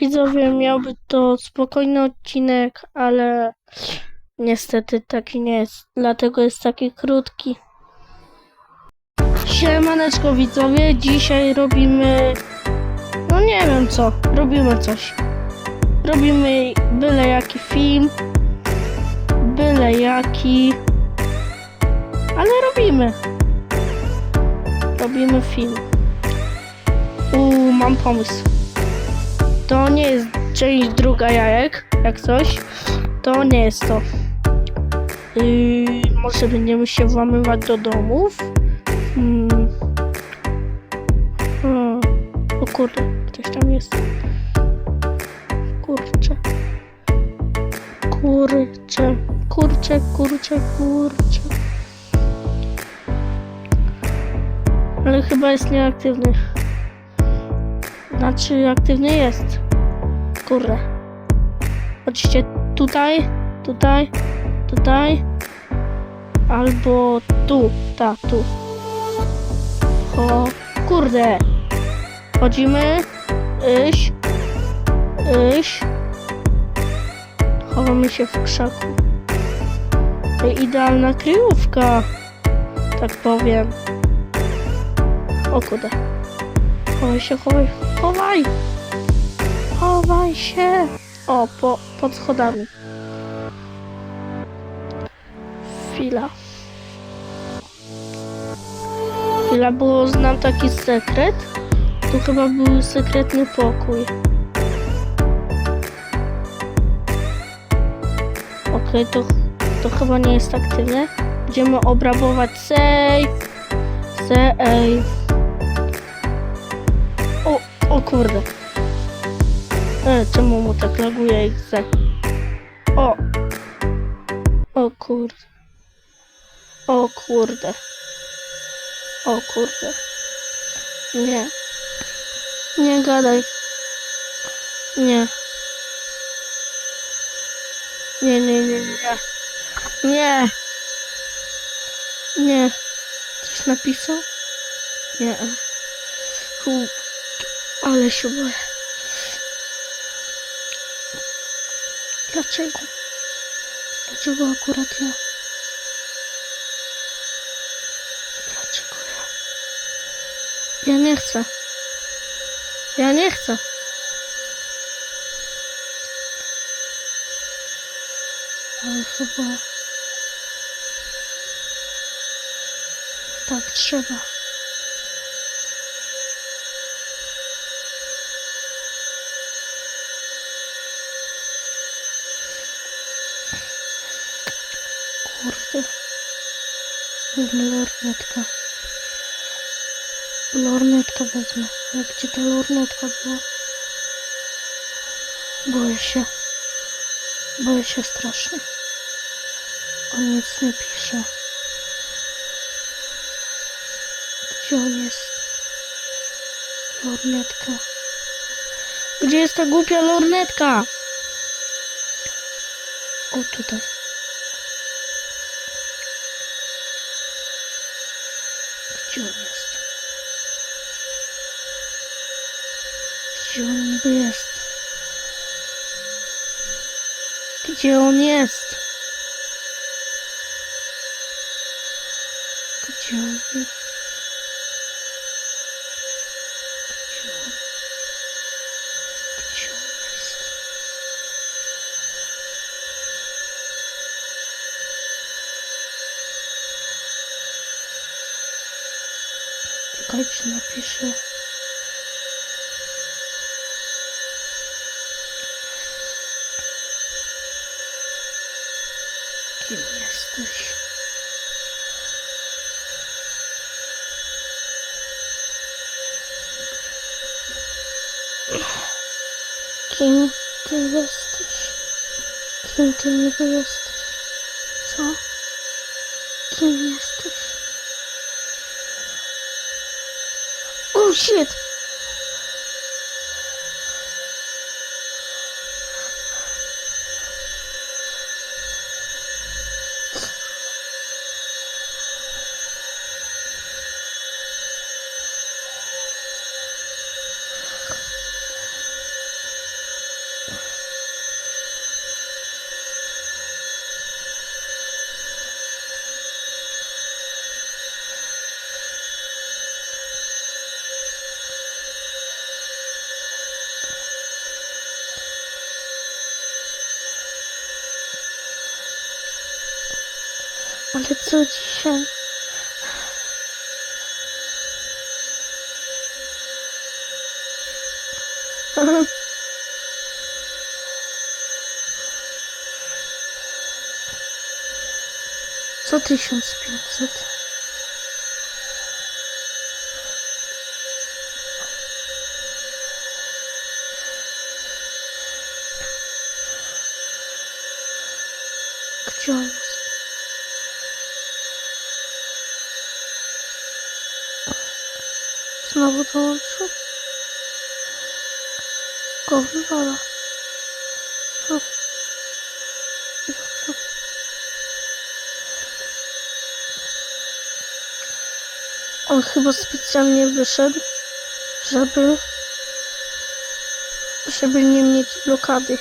widzowie, miałby to spokojny odcinek, ale niestety taki nie jest. Dlatego jest taki krótki. Siemaneczko widzowie, dzisiaj robimy... No nie wiem co, robimy coś. Robimy byle jaki film. Byle jaki. Ale robimy. Robimy film. Uuu, mam pomysł. To nie jest część druga jajek, jak coś. To nie jest to. Yy, może będziemy się włamywać do domów. Hmm. Hmm. O kurde, ktoś tam jest. Kurczę. Kurczę. Kurczę, kurczę, kurczę. Ale chyba jest nieaktywny. Znaczy, aktywny jest. Kurde. Chodźcie tutaj, tutaj, tutaj. Albo tu, tak, tu. O, kurde. Chodzimy. Iść. Iść. Chowamy się w krzaku. To idealna kryjówka. Tak powiem. O kurde. Chowaj się, chowaj, chowaj! Chowaj się! O, po, pod schodami. Chwila. Chwila, bo znam taki sekret. Tu chyba był sekretny pokój. Okej, to, to chyba nie jest aktywne. Będziemy obrabować safe. Safe. O, kurde. E, czemu mu tak laguje XZ? O. O kurde. O kurde. O kurde. Nie. Nie gadaj. Nie. Nie, nie, nie, nie. Nie. Nie. Coś napisał? Nie. Fu. Ale się boję. Dlaczego? Dlaczego akurat ja? Dlaczego ja? Ja nie chcę. Ja nie chcę. Ale chyba... Tak trzeba. Kurde. Wezmę lornetka. Lornetka wezmę. Ale gdzie ta lornetka była? Boję się. Boję się strasznie. On nic nie pisze. Gdzie on jest? Lornetka. Gdzie jest ta głupia lornetka? O, tutaj. Jest? Gdzie on jest? Gdzie on jest? Gdzie on? Gdzie on jest? Czekajcie, napiszę. Jesteś? Kim ty jesteś? Kim ty niby jesteś? Co? Kim jesteś? Oh shit! Ale co dzisiaj? Co tysiąc pięćset? Gdzie on Znowu dołączył? Go wywala. O. Dobrze. On chyba specjalnie wyszedł, żeby żeby nie mieć blokady.